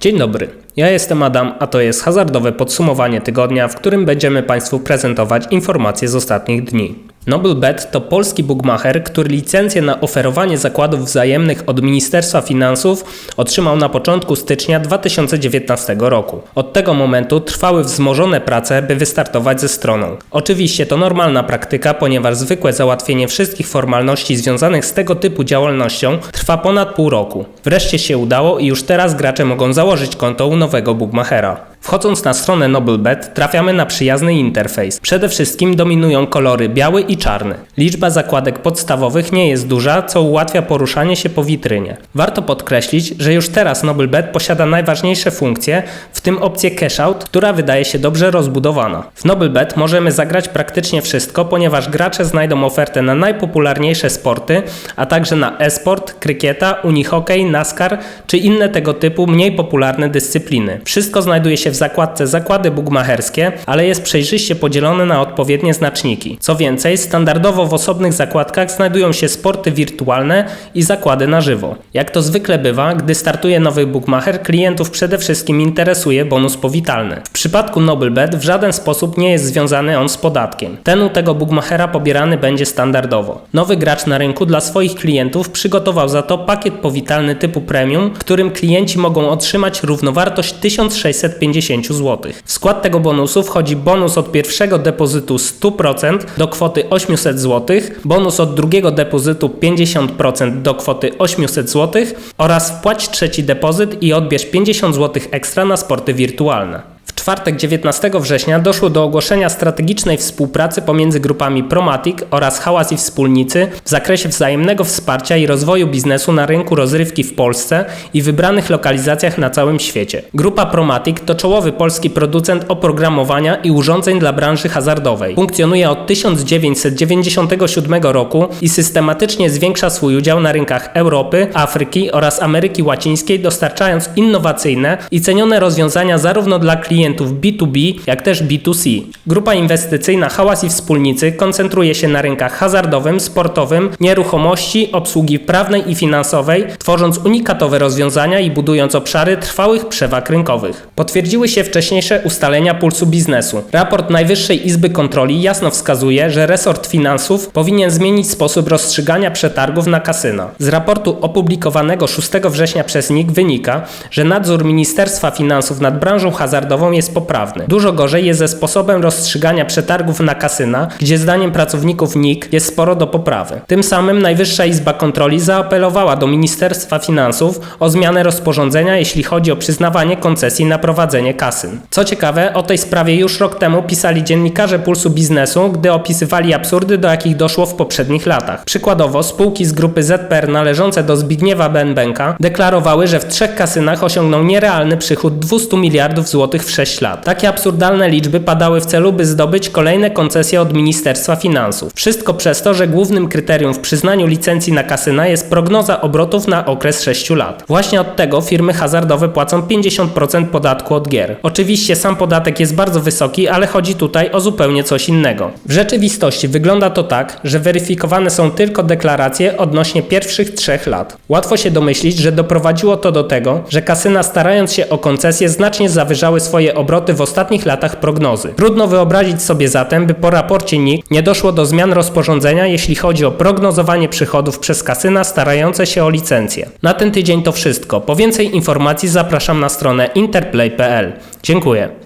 Dzień dobry, ja jestem Adam, a to jest hazardowe podsumowanie tygodnia, w którym będziemy Państwu prezentować informacje z ostatnich dni. Nobelbet to polski bookmacher, który licencję na oferowanie zakładów wzajemnych od Ministerstwa Finansów otrzymał na początku stycznia 2019 roku. Od tego momentu trwały wzmożone prace, by wystartować ze stroną. Oczywiście to normalna praktyka, ponieważ zwykłe załatwienie wszystkich formalności związanych z tego typu działalnością trwa ponad pół roku. Wreszcie się udało i już teraz gracze mogą założyć konto u nowego bookmachera. Wchodząc na stronę Noblebet trafiamy na przyjazny interfejs. Przede wszystkim dominują kolory biały i czarny. Liczba zakładek podstawowych nie jest duża, co ułatwia poruszanie się po witrynie. Warto podkreślić, że już teraz Noblebet posiada najważniejsze funkcje, w tym opcję cashout, która wydaje się dobrze rozbudowana. W Noblebet możemy zagrać praktycznie wszystko, ponieważ gracze znajdą ofertę na najpopularniejsze sporty, a także na e-sport, krykieta, unihokej, NASCAR czy inne tego typu mniej popularne dyscypliny. Wszystko znajduje się w zakładce Zakłady Bugmacherskie, ale jest przejrzyście podzielone na odpowiednie znaczniki. Co więcej, standardowo w osobnych zakładkach znajdują się sporty wirtualne i zakłady na żywo. Jak to zwykle bywa, gdy startuje nowy bookmacher, klientów przede wszystkim interesuje bonus powitalny. W przypadku Noblebet w żaden sposób nie jest związany on z podatkiem. Ten u tego bookmachera pobierany będzie standardowo. Nowy gracz na rynku dla swoich klientów przygotował za to pakiet powitalny typu premium, w którym klienci mogą otrzymać równowartość 1650 zł. W skład tego bonusu wchodzi bonus od pierwszego depozytu 100% do kwoty 800 zł, bonus od drugiego depozytu 50% do kwoty 800 zł oraz wpłać trzeci depozyt i odbierz 50 zł ekstra na sporty wirtualne. Czwartek 19 września doszło do ogłoszenia strategicznej współpracy pomiędzy grupami Promatic oraz Hałas i Wspólnicy w zakresie wzajemnego wsparcia i rozwoju biznesu na rynku rozrywki w Polsce i wybranych lokalizacjach na całym świecie. Grupa Promatic to czołowy polski producent oprogramowania i urządzeń dla branży hazardowej. Funkcjonuje od 1997 roku i systematycznie zwiększa swój udział na rynkach Europy, Afryki oraz Ameryki Łacińskiej, dostarczając innowacyjne i cenione rozwiązania zarówno dla klientów B2B, jak też B2C. Grupa inwestycyjna Hałas i Wspólnicy koncentruje się na rynkach hazardowym, sportowym, nieruchomości, obsługi prawnej i finansowej, tworząc unikatowe rozwiązania i budując obszary trwałych przewag rynkowych. Potwierdziły się wcześniejsze ustalenia pulsu biznesu. Raport Najwyższej Izby Kontroli jasno wskazuje, że resort finansów powinien zmienić sposób rozstrzygania przetargów na kasyna. Z raportu opublikowanego 6 września przez NIK wynika, że nadzór Ministerstwa Finansów nad branżą hazardową jest poprawny. Dużo gorzej jest ze sposobem rozstrzygania przetargów na kasyna, gdzie zdaniem pracowników NIK jest sporo do poprawy. Tym samym Najwyższa Izba Kontroli zaapelowała do Ministerstwa Finansów o zmianę rozporządzenia, jeśli chodzi o przyznawanie koncesji na prowadzenie kasyn. Co ciekawe, o tej sprawie już rok temu pisali dziennikarze Pulsu Biznesu, gdy opisywali absurdy, do jakich doszło w poprzednich latach. Przykładowo, spółki z grupy ZPR należące do Zbigniewa Benbenka deklarowały, że w trzech kasynach osiągną nierealny przychód 200 miliardów złotych w 6 lat. Takie absurdalne liczby padały w celu, by zdobyć kolejne koncesje od Ministerstwa Finansów. Wszystko przez to, że głównym kryterium w przyznaniu licencji na kasyna jest prognoza obrotów na okres 6 lat. Właśnie od tego firmy hazardowe płacą 50% podatku od gier. Oczywiście sam podatek jest bardzo wysoki, ale chodzi tutaj o zupełnie coś innego. W rzeczywistości wygląda to tak, że weryfikowane są tylko deklaracje odnośnie pierwszych trzech lat. Łatwo się domyślić, że doprowadziło to do tego, że kasyna starając się o koncesję znacznie zawyżały swoje obroty w ostatnich latach prognozy. Trudno wyobrazić sobie zatem, by po raporcie NIK nie doszło do zmian rozporządzenia, jeśli chodzi o prognozowanie przychodów przez kasyna starające się o licencję. Na ten tydzień to wszystko. Po więcej informacji zapraszam na stronę interplay.pl. Dziękuję.